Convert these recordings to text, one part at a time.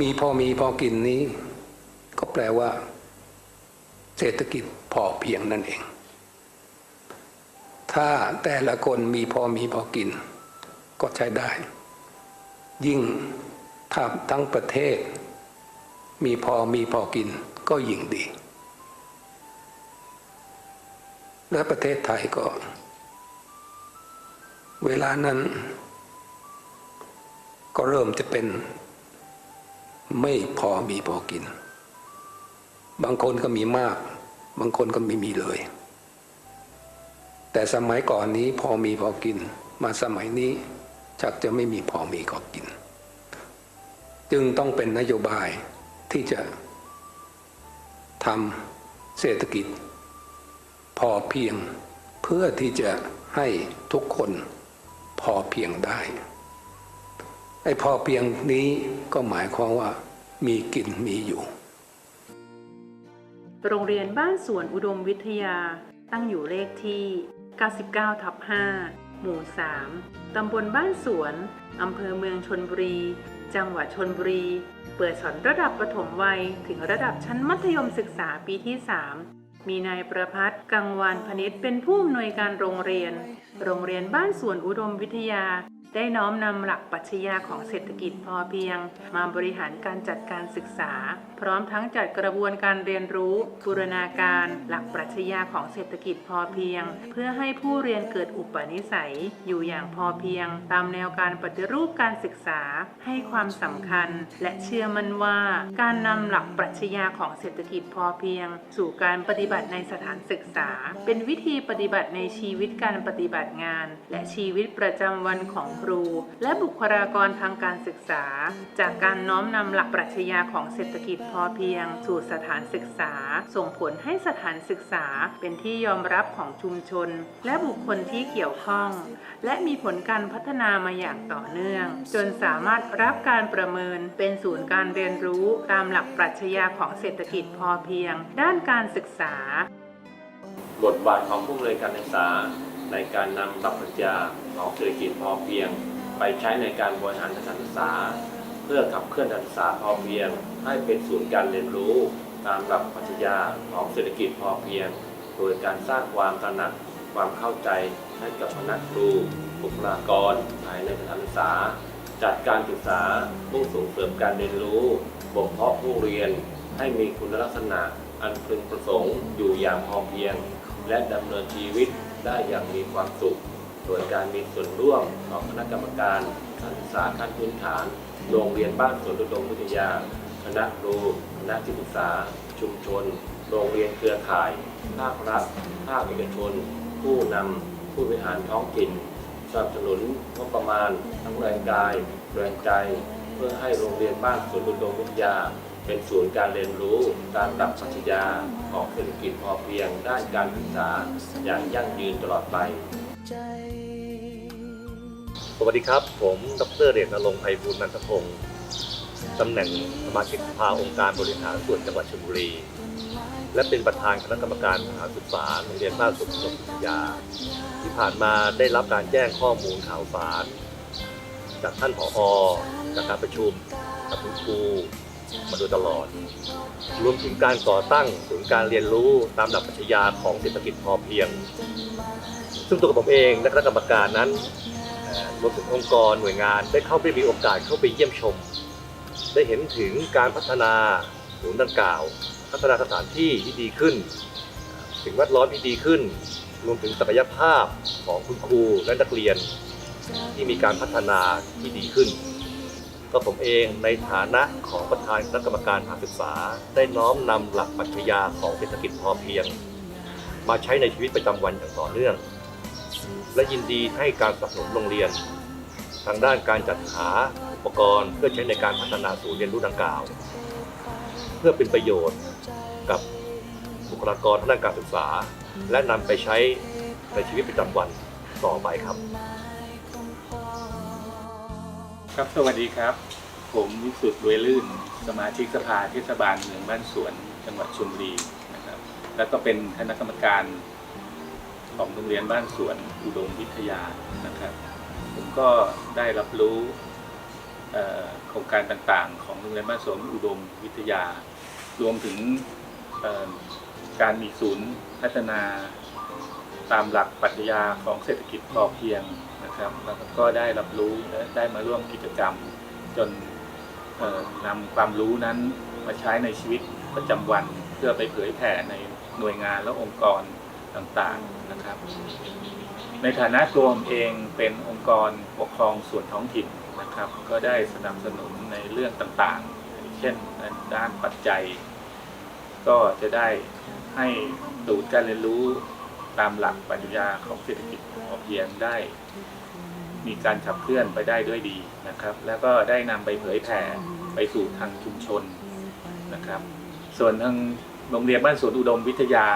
มีพอมีพอกินนี้ ก็แปลว่า เศรษฐกิจพอเพียงนั่นเอง ถ้าแต่ละคนมีพอมีพอกิน ก็ใช้ได้ ยิ่งถ้าทั้งประเทศ มีพอมีพอกิน ก็ยิ่งดี และประเทศไทยก็ เวลานั้น ก็เริ่มจะเป็น ไม่พอมีพอกิน บางคนก็มีมาก บางคนก็ไม่มีเลย แต่สมัยก่อนนี้พอมีพอกิน มาสมัยนี้ชักจะไม่มีพอมีก็กิน จึงต้องเป็นนโยบายที่จะทำเศรษฐกิจ พอเพียงเพื่อที่จะให้ทุกคนพอเพียงได้ ไอ้พอเพียงนี้ก็หมายความว่ามีกินมีอยู่ โรงเรียนบ้านสวนอุดมวิทยาตั้งอยู่เลขที่ 99 ทับ 5 หมู่ 3 ตำบลบ้านสวน อำเภอเมืองชนบุรี จังหวัดชนบุรี เปิดสอนระดับประถมวัย ถึงระดับชั้นมัธยมศึกษาปีที่ 3 มีนายประพัฒน์กังวานพนิษฐ์เป็นผู้อำนวยการโรงเรียน โรงเรียนบ้านสวนอุดมวิทยา ได้น้อมนำหลักปรัชญาของเศรษฐกิจพอเพียง มาบริหารการจัดการศึกษา พร้อมทั้งจัดกระบวนการเรียนรู้บูรณาการหลักปรัชญาของเศรษฐกิจพอเพียง เพื่อให้ผู้เรียนเกิดอุปนิสัย อยู่อย่างพอเพียง ตามแนวการปฏิรูปการศึกษา ให้ความสำคัญ และเชื่อมั่นว่า การนำหลักปรัชญาของเศรษฐกิจพอเพียง สู่การปฏิบัติในสถานศึกษา เป็นวิธีปฏิบัติในชีวิตการปฏิบัติงาน และชีวิตประจำวันของครู และบุคลากรทางการศึกษา จากการน้อมนำหลักปรัชญาของเศรษฐกิจพอเพียง สู่สถานศึกษา ส่งผลให้สถานศึกษาเป็นที่ยอมรับของชุมชน และบุคคลที่เกี่ยวข้อง และมีผลการพัฒนามาอย่างต่อเนื่อง จนสามารถรับการประเมินเป็นศูนย์การเรียนรู้ตามหลักปรัชญาของเศรษฐกิจพอเพียง ด้านการศึกษา บทบาทของผู้บริการศึกษา ในการนำรับปรัชญาของเศรษฐกิจพอเพียง ไปใช้ในการบริหารสถานศึกษา เพื่อขับเคลื่อนการศึกษาพอเพียง ให้เป็นศูนย์การเรียนรู้ ตามหลักปรัชญาของเศรษฐกิจพอเพียง โดยการสร้างความตระหนักความเข้าใจให้กับคณะครูบุคลากรภายในสถานศึกษา จัดการศึกษามุ่งส่งเสริมการเรียนรู้บ่มเพาะผู้เรียนให้มีคุณลักษณะอันพึงประสงค์อยู่อย่างพอเพียง และดำเนินชีวิต ได้อย่างมีความสุขโดยการมีส่วนร่วมของคณะกรรมการการศึกษาขั้นพื้นฐาน โรงเรียนบ้านสวนดุดมวิทยา คณะครูคณะที่ปรึกษา ชุมชน โรงเรียนเครือข่าย ภาครัฐ ภาคเอกชน ผู้นำผู้บริหารท้องถิ่นสนับสนุนงบประมาณทั้งแรงกายแรงใจ เพื่อให้โรงเรียนบ้านสวนดุดมวิทยา เป็นศูนย์การเรียนรู้ตามหลักปรัชญาของเศรษฐกิจพอเพียงด้านการศึกษาอย่างยั่งยืนตลอดไป สวัสดีครับ ผม ดรเดชนรงค์ไพบูลย์นันทพงศ์ตำแหน่งสมาชิกสภาองค์การบริหารส่วนจังหวัดชลบุรี และเป็นประธานคณะกรรมการสถาศึกษาโรงเรียนบ้านสุขสมวิทยาที่ผ่านมาได้รับการแจ้งข้อมูลข่าวสาร จากท่านผอ จากการประชุมกับคุณครู มาโดยตลอด รวมถึงการก่อตั้งศูนย์การเรียนรู้ตามหลักปรัชญาของเศรษฐกิจพอเพียง ซึ่งตัวผมเองและคณะกรรมการนั้นรวมถึงองค์กรหน่วยงานได้เข้าไปมีโอกาสเข้าไปเยี่ยมชม ได้เห็นถึงการพัฒนาศูนย์ดังกล่าว พัฒนาสถานที่ที่ดีขึ้นสิ่งแวดล้อมที่ดีขึ้น รวมถึงศักยภาพของคุณครูและนักเรียน ที่มีการพัฒนาที่ดีขึ้น ก็ผมเองในฐานะของประธานคณะกรรมการการศึกษา ได้น้อมนำหลักปรัชญาของเศรษฐกิจพอเพียง มาใช้ในชีวิตประจำวันอย่างต่อเนื่อง และยินดีให้การสนับสนุนโรงเรียน ทางด้านการจัดหาอุปกรณ์ เพื่อใช้ในการพัฒนาศูนย์เรียนรู้ดังกล่าว เพื่อเป็นประโยชน์กับบุคลากรทางด้านการศึกษา และนำไปใช้ในชีวิตประจำวันต่อไปครับ ครับสวัสดีครับ ผมวิสุทธ์รวลื่น สมาชิกสภาเทศบาลเมืองบ้านสวน จังหวัดชลบุรีนะครับ แล้วก็เป็นคณะกรรมการของโรงเรียนบ้านสวนอุดมวิทยานะครับ ผมก็ได้รับรู้โครงการต่างๆ ของโรงเรียนบ้านสวนอุดมวิทยา รวมถึงการมีศูนย์พัฒนาตามหลักปรัชญาของเศรษฐกิจพอเพียง นะครับแล้วก็ได้รับรู้และได้มาร่วมกิจกรรม จนนำความรู้นั้นมาใช้ในชีวิตประจำวันเพื่อไปเผยแผ่ในหน่วยงานและองค์กรต่างๆนะครับ ในฐานะตัวผมเองเป็นองค์กรปกครองส่วนท้องถิ่นนะครับ ก็ได้สนับสนุนในเรื่องต่างๆ เช่นด้านปัจจัย ก็จะได้ให้ศูนย์การเรียนรู้ ตามหลักปรัชญาของเศรษฐกิจพอเพียงได้ มีการขับเคลื่อนไปได้ด้วยดีนะครับ แล้วก็ได้นำไปเผยแผ่ไปสู่ทางชุมชนนะครับ ส่วนทางโรงเรียนบ้านสวนอุดมวิทยา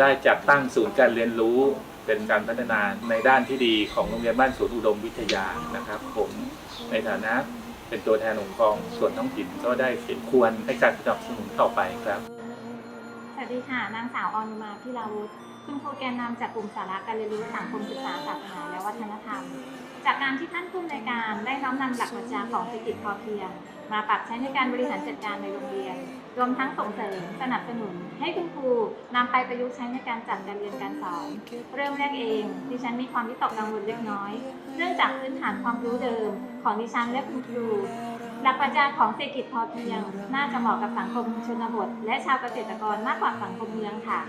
ได้จัดตั้งศูนย์การเรียนรู้เป็นการพัฒนาในด้านที่ดีของโรงเรียนบ้านสวนอุดมวิทยานะครับ ผมในฐานะเป็นตัวแทนองค์กรส่วนท้องถิ่นก็ได้เห็นควรให้การสนับสนุนต่อไปครับ สวัสดีค่ะ นางสาวออนุมาพิลาวุฒิ คุณครูแกนนำจากกลุ่มสาระการเรียนรู้สังคมศึกษาศาสนาและวัฒนธรรม จากการที่ท่านผู้อำนวยการได้น้อมนำหลักปรัชญาของเศรษฐกิจพอเพียง มาปรับใช้ในการบริหารจัดการในโรงเรียน รวมทั้งส่งเสริมสนับสนุน ให้คุณครูนำไปประยุกต์ใช้ในการจัดการเรียนการสอน เริ่มแรกเองดิฉันมีความวิตกกังวลเล็กน้อย เนื่องจากพื้นฐานความรู้เดิม ของดิฉันและคุณครูหลักปรัชญาของเศรษฐกิจพอเพียง น่าจะเหมาะกับสังคมชนบท และชาวเกษตรกรมากกว่าสังคมเมืองค่ะ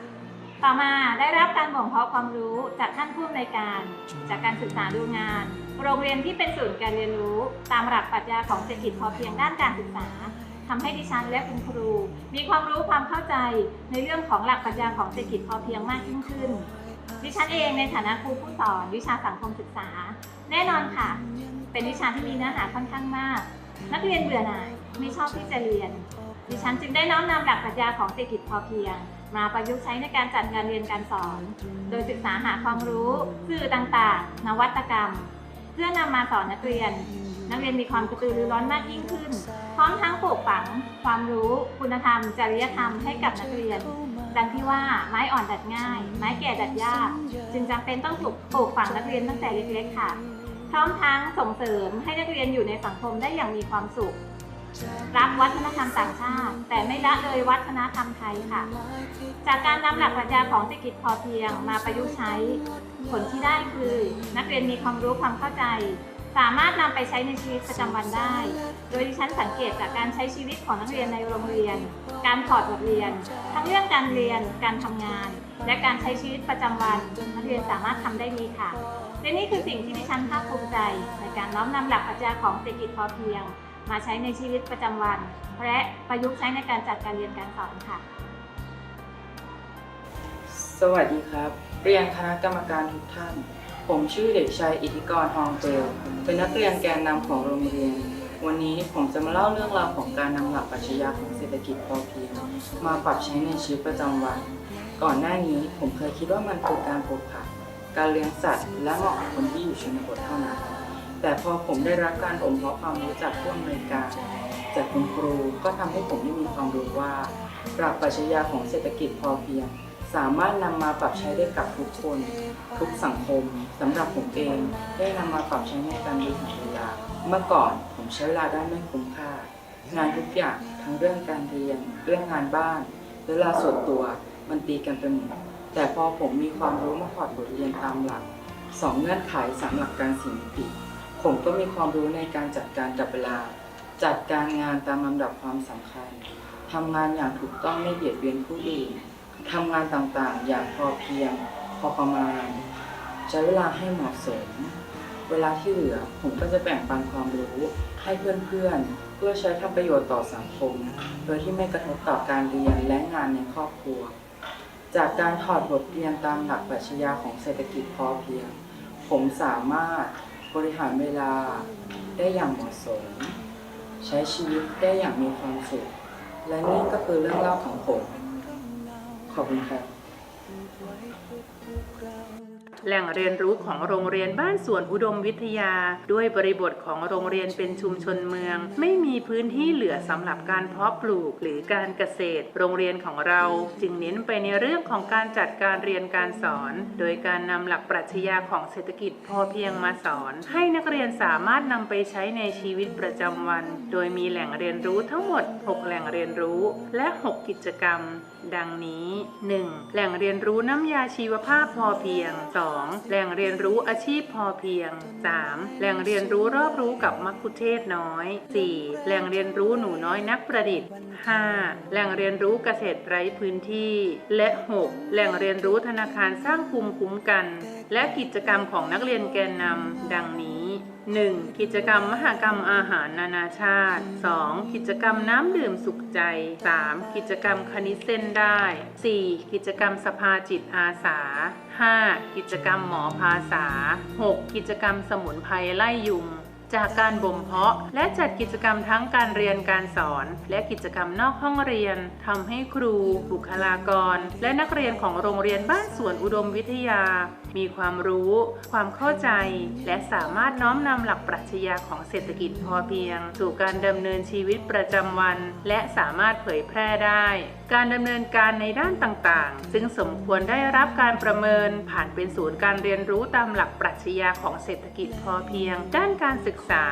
ต่อมาได้รับการบ่มเพาะความรู้จากท่านผู้อำนวยการ จากการศึกษาดูงาน โรงเรียนที่เป็นศูนย์การเรียนรู้ ตามหลักปรัชญาของเศรษฐกิจพอเพียงด้านการศึกษาทำให้ดิฉันและคุณครู มีความรู้ความเข้าใจในเรื่องของหลักปรัชญาของเศรษฐกิจพอเพียงมากยิ่งขึ้น ดิฉันเองในฐานะครูผู้สอนวิชาสังคมศึกษา แน่นอนค่ะ เป็นวิชาที่มีเนื้อหาค่อนข้างมาก นักเรียนเบื่อหน่ายไม่ชอบที่จะเรียน ดิฉันจึงได้น้อมนำหลักปรัชญาของเศรษฐกิจพอเพียง มาประยุกต์ใช้ในการจัดการเรียนการสอน โดยศึกษาหาความรู้สื่อต่างๆ นวัตกรรม เพื่อนำมาสอนนักเรียน นักเรียนมีความกระตือรือร้นมากยิ่งขึ้น พร้อมทั้งปลูกฝัง ความรู้คุณธรรม จริยธรรมให้กับนักเรียน ดังที่ว่าไม้อ่อนดัดง่าย ไม้แก่ดัดยาก จึงจำเป็นต้องถูกปลูกฝังนักเรียนตั้งแต่เล็กๆค่ะ พร้อมทั้งส่งเสริมให้นักเรียนอยู่ในสังคมได้อย่างมีความสุข รับวัฒนธรรมต่างชาติ แต่ไม่ละเลยวัฒนธรรมไทยค่ะ จากการนำหลักปรัชญาของเศรษฐกิจพอเพียงมาประยุกต์ใช้ ผลที่ได้คือ นักเรียนมีความรู้ความเข้าใจ สามารถนำไปใช้ในชีวิตประจำวันได้ โดยดิฉันสังเกตจากการใช้ชีวิตของนักเรียนในโรงเรียน การถอดบทเรียน ทั้งเรื่องการเรียน การทำงาน และการใช้ชีวิตประจำวันนักเรียนสามารถทำได้ดีค่ะและนี่คือสิ่งที่ดิฉันภาคภูมิใจ ในการน้อมนำหลักปรัชญาของเศรษฐกิจพอเพียง มาใช้ในชีวิตประจำวัน และประยุกต์ใช้ในการจัดการเรียนการสอนค่ะ สวัสดีครับ เรียนคณะกรรมการทุกท่าน ผมชื่อเด็กชายอิทธิกรฮองเปลเป็นนักเรียนแกนนำของโรงเรียน วันนี้ผมจะมาเล่าเรื่องราวของการนำหลักปรัชญาของเศรษฐกิจพอเพียงมาปรับใช้ในชีวิตประจำวัน ก่อนหน้านี้ผมเคยคิดว่ามันคือการปลูกผักการเลี้ยงสัตว์และเหมาะกับคนที่อยู่ชนบทเท่านั้น แต่พอผมได้รับการบ่มเพาะความรู้จากผู้อำนวยการจากคุณครูก็ทำให้ผมได้มีความรู้ว่า หลักปรัชญาของเศรษฐกิจพอเพียง สามารถนำมาปรับใช้ได้กับทุกคน ทุกสังคมสำหรับผมเองได้นำมาปรับใช้ในการบริหารเวลา เมื่อก่อนผมใช้เวลาได้ไม่คุ้มค่า งานทุกอย่างทั้งเรื่องการเรียน เรื่องงานบ้าน เวลาส่วนตัวมันตีกันไปหมดแต่พอผมมีความรู้มาถอดบทเรียนตามหลักสองเงื่อนไขสามหลักการสิ่งมิติ ผมก็มีความรู้ในการจัดการกับเวลา จัดการงานตามลำดับความสำคัญทำงานอย่างถูกต้องไม่เบียดเบียนผู้อื่นทำงานต่างๆ อย่างพอเพียง พอประมาณใช้เวลาให้เหมาะสม เวลาที่เหลือผมก็จะแบ่งปันความรู้ให้เพื่อนๆ เพื่อใช้ทำประโยชน์ต่อสังคม โดยที่ไม่กระทบต่อการเรียนและงานในครอบครัว จากการถอดบทเรียนตามหลักปรัชญาของเศรษฐกิจพอเพียง ผมสามารถ บริหารเวลาได้อย่างเหมาะสม ใช้ชีวิตได้อย่างมีความสุข และนี่ก็คือเรื่องเล่าของผม ขอบคุณครับ แหล่งเรียนรู้ของโรงเรียนบ้านสวนอุดมวิทยา ด้วยบริบทของโรงเรียนเป็นชุมชนเมือง ไม่มีพื้นที่เหลือสำหรับการเพาะปลูกหรือการเกษตร โรงเรียนของเราจึงเน้นไปในเรื่องของการจัดการเรียนการสอน โดยการนำหลักปรัชญาของเศรษฐกิจพอเพียงมาสอน ให้นักเรียนสามารถนำไปใช้ในชีวิตประจำวัน โดยมีแหล่งเรียนรู้ทั้งหมด 6 แหล่งเรียนรู้และ 6 กิจกรรม ดังนี้ 1. แหล่งเรียนรู้น้ำยาชีวภาพพอเพียง 2. แหล่งเรียนรู้อาชีพพอเพียง 3. แหล่งเรียนรู้รอบรู้กับมัคคุเทศน้อย 4. แหล่งเรียนรู้หนูน้อยนักประดิษฐ์ 5. แหล่งเรียนรู้เกษตรไร้พื้นที่ และ 6. แหล่งเรียนรู้ธนาคารสร้างภูมิคุ้มกัน และกิจกรรมของนักเรียนแกนนำดังนี้ 1. กิจกรรมมหกรรมอาหารนานาชาติ 2. กิจกรรมน้ำดื่มสุขใจ 3. กิจกรรมคณิตเส้นได้ 4. กิจกรรมสภาจิตอาสา 5. กิจกรรมหมอภาษา 6. กิจกรรมสมุนไพรไล่ยุง จากการบ่มเพาะ และจัดกิจกรรมทั้งการเรียนการสอน และกิจกรรมนอกห้องเรียนทำให้ครู บุคลากร และนักเรียนของโรงเรียนบ้านสวนอุดมวิทยา มีความรู้ ความเข้าใจ และสามารถน้อมนำหลักปรัชญาของเศรษฐกิจพอเพียง สู่การดำเนินชีวิตประจำวัน และสามารถเผยแพร่ได้ การดำเนินการในด้านต่างๆ ซึ่งสมควรได้รับการประเมินผ่านเป็นศูนย์การเรียนรู้ตามหลักปรัชญาของเศรษฐกิจพอเพียง ด้านการศึกษา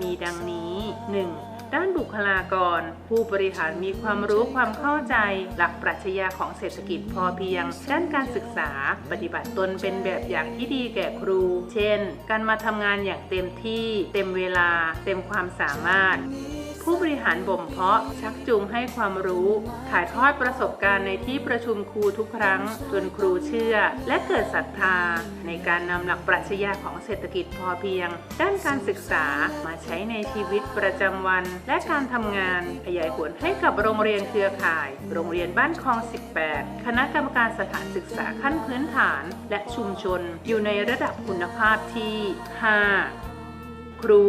มีดังนี้ 1. ด้านบุคลากร ผู้บริหารมีความรู้ความเข้าใจ หลักปรัชญาของเศรษฐกิจพอเพียง ด้านการศึกษา ปฏิบัติตนเป็นแบบอย่างที่ดีแก่ครู เช่น การมาทำงานอย่างเต็มที่ เต็มเวลา เต็มความสามารถ ผู้บริหารบ่มเพาะ ชักจูงให้ความรู้ ถ่ายทอดประสบการณ์ในที่ประชุมครูทุกครั้ง จนครูเชื่อ และเกิดศรัทธา ในการนำหลักปรัชญาของเศรษฐกิจพอเพียง ด้านการศึกษามาใช้ในชีวิตประจำวัน และการทำงานขยายผลให้กับโรงเรียนเครือข่าย โรงเรียนบ้านคลอง 18 คณะกรรมการสถานศึกษาขั้นพื้นฐาน และชุมชน อยู่ในระดับคุณภาพที่ 5 ครู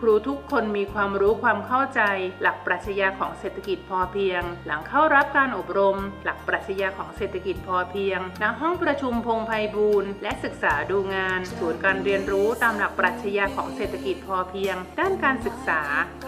ครูทุกคนมีความรู้ความเข้าใจ หลักปรัชญาของเศรษฐกิจพอเพียง หลังเข้ารับการอบรม หลักปรัชญาของเศรษฐกิจพอเพียงณห้องประชุมพงไพบูรณ์และศึกษาดูงาน ศูนย์การเรียนรู้ตามหลักปรัชญาของเศรษฐกิจพอเพียง ด้านการศึกษา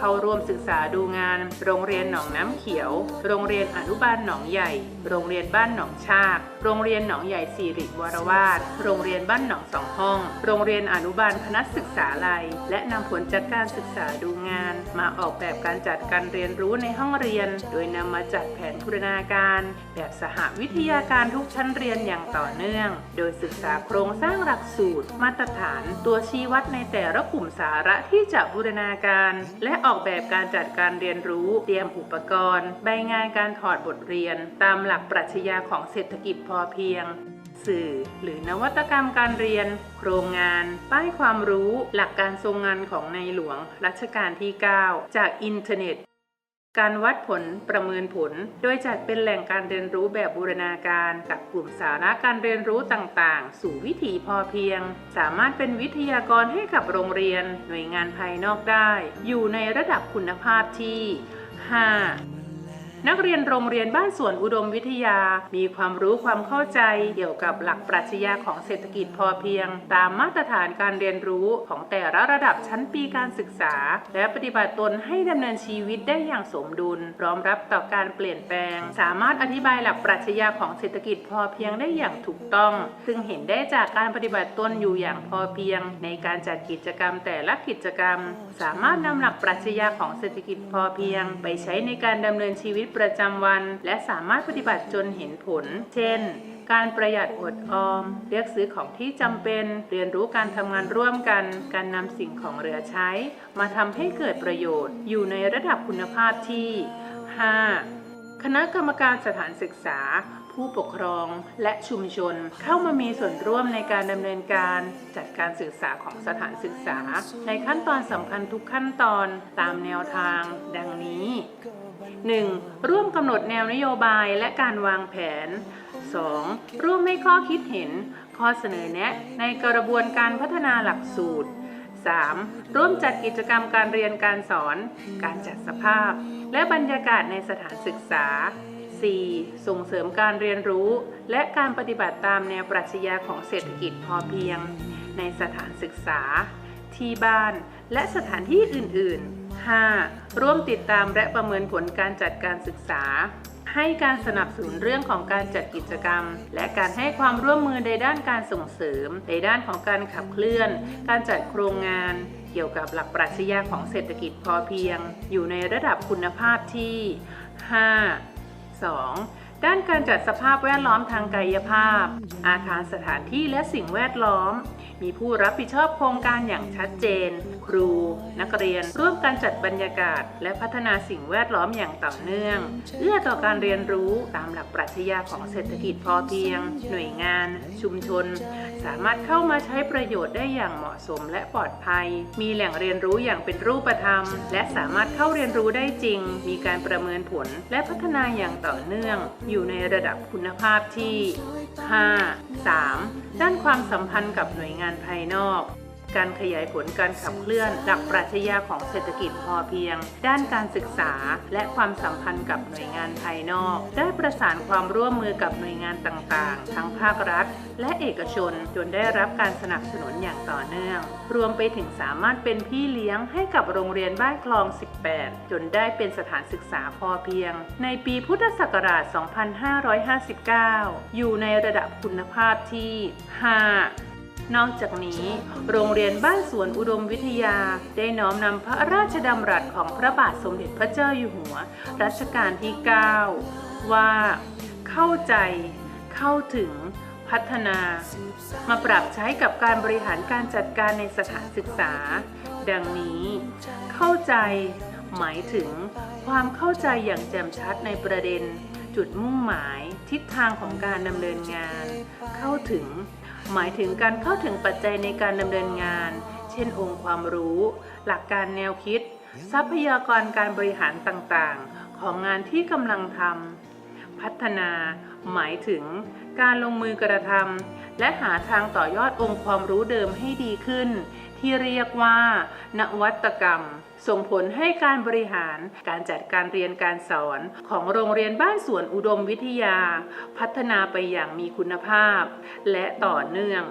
เข้าร่วมศึกษาดูงาน โรงเรียนหนองน้ำเขียว โรงเรียนอนุบาลหนองใหญ่ โรงเรียนบ้านหนองชาก โรงเรียนหนองใหญ่สิริวรวาทโรงเรียนบ้านหนองสองห้อง โรงเรียนอนุบาลคณะศึกษาลัย และนำผลจากการศึกษาดูงาน มาออกแบบการจัดการเรียนรู้ในห้องเรียน โดยนำมาจัดแผนบูรณาการ แบบสหวิทยาการทุกชั้นเรียนอย่างต่อเนื่อง โดยศึกษาโครงสร้างหลักสูตร มาตรฐาน ตัวชี้วัดในแต่ละกลุ่มสาระที่จะบูรณาการ และออกแบบการจัดการเรียนรู้ เตรียมอุปกรณ์ ใบงานการถอดบทเรียน ตามหลักปรัชญาของเศรษฐกิจพอเพียง สื่อ หรือนวัตกรรมการเรียน โครงงาน ป้ายความรู้ หลักการทรงงานของในหลวงรัชกาลที่ 9 จากอินเทอร์เน็ต การวัดผลประเมินผล โดยจัดเป็นแหล่งการเรียนรู้แบบบูรณาการกับกลุ่มสาระการเรียนรู้ต่างๆ สู่วิถีพอเพียง สามารถเป็นวิทยากรให้กับโรงเรียน หน่วยงานภายนอกได้ อยู่ในระดับคุณภาพที่ 5 นักเรียนโรงเรียนบ้านสวนอุดมวิทยา มีความรู้ความเข้าใจเกี่ยวกับหลักปรัชญาของเศรษฐกิจพอเพียง ตามมาตรฐานการเรียนรู้ของแต่ละระดับชั้นปีการศึกษา และปฏิบัติตนให้ดำเนินชีวิตได้อย่างสมดุล พร้อมรับต่อการเปลี่ยนแปลง สามารถอธิบายหลักปรัชญาของเศรษฐกิจพอเพียงได้อย่างถูกต้อง ซึ่งเห็นได้จากการปฏิบัติตนอยู่อย่างพอเพียง ในการจัดกิจกรรมแต่ละกิจกรรม สามารถนำหลักปรัชญาของเศรษฐกิจพอเพียง ไปใช้ในการดำเนินชีวิตประจำวัน และสามารถปฏิบัติจนเห็นผล เช่น การประหยัดอดออม เลือกซื้อของที่จำเป็น เรียนรู้การทำงานร่วมกัน การนำสิ่งของเหลือใช้ มาทำให้เกิดประโยชน์ อยู่ในระดับคุณภาพที่ 5. คณะกรรมการสถานศึกษา ผู้ปกครองและชุมชน เข้ามามีส่วนร่วมในการดำเนินการจัดการศึกษาของสถานศึกษา ในขั้นตอนสำคัญทุกขั้นตอนตามแนวทาง ดังนี้ 1. ร่วมกำหนดแนวนโยบายและการวางแผน 2. ร่วมให้ข้อคิดเห็น ข้อเสนอแนะในกระบวนการพัฒนาหลักสูตร 3. ร่วมจัดกิจกรรมการเรียนการสอน การจัดสภาพ และบรรยากาศในสถานศึกษา 4. ส่งเสริมการเรียนรู้ และการปฏิบัติตามแนวปรัชญาของเศรษฐกิจพอเพียง ในสถานศึกษา ที่บ้าน และสถานที่อื่น ๆ 5. ร่วมติดตามและประเมินผลการจัดการศึกษา ให้การสนับสนุนเรื่องของการจัดกิจกรรม และการให้ความร่วมมือในด้านการส่งเสริม ในด้านของการขับเคลื่อน การจัดโครงงานเกี่ยวกับหลักปรัชญาของเศรษฐกิจพอเพียง อยู่ในระดับคุณภาพที่ 5. 2. ด้านการจัดสภาพแวดล้อมทางกายภาพ อาคารสถานที่และสิ่งแวดล้อม มีผู้รับผิดชอบโครงการอย่างชัดเจน ครู นักเรียน ร่วมกันจัดบรรยากาศ และพัฒนาสิ่งแวดล้อมอย่างต่อเนื่อง เอื้อต่อการเรียนรู้ตามหลักปรัชญาของเศรษฐกิจพอเพียง หน่วยงาน ชุมชน สามารถเข้ามาใช้ประโยชน์ได้อย่างเหมาะสมและปลอดภัย มีแหล่งเรียนรู้อย่างเป็นรูปธรรม และสามารถเข้าเรียนรู้ได้จริง มีการประเมินผลและพัฒนาอย่างต่อเนื่อง อยู่ในระดับคุณภาพที่ 5. 3. ด้านความสัมพันธ์กับหน่วยงานภายนอก การขยายผลการขับเคลื่อน หลักปรัชญาของเศรษฐกิจพอเพียง ด้านการศึกษาและความสัมพันธ์กับหน่วยงานภายนอก ได้ประสานความร่วมมือกับหน่วยงานต่างๆ ทั้งภาครัฐ และเอกชนจนได้รับการสนับสนุนอย่างต่อเนื่อง รวมไปถึงสามารถเป็นพี่เลี้ยงให้กับโรงเรียนบ้านคลอง 18 จนได้เป็นสถานศึกษาพอเพียง ในปีพุทธศักราช 2559 อยู่ในระดับคุณภาพที่ 5 นอกจากนี้ โรงเรียนบ้านสวนอุดมวิทยา ได้น้อมนำพระราชดำรัสของพระบาทสมเด็จพระเจ้าอยู่หัว รัชกาลที่ 9 ว่าเข้าใจ เข้าถึงพัฒนา มาปรับใช้กับการบริหารการจัดการในสถานศึกษา ดังนี้ เข้าใจ หมายถึง ความเข้าใจอย่างแจ่มชัดในประเด็น จุดมุ่งหมาย ทิศทางของการดำเนินงาน เข้าถึง หมายถึงการเข้าถึงปัจจัยในการดำเนินงาน เช่น องค์ความรู้ หลักการแนวคิด ทรัพยากรการบริหารต่างๆ ของงานที่กำลังทำพัฒนา หมายถึง การลงมือกระทำและหาทางต่อยอดองค์ความรู้เดิมให้ดีขึ้น ที่เรียกว่า นวัตกรรม ส่งผลให้การบริหารการจัดการเรียนการสอนของโรงเรียนบ้านสวนอุดมวิทยา พัฒนาไปอย่างมีคุณภาพ และต่อเนื่อง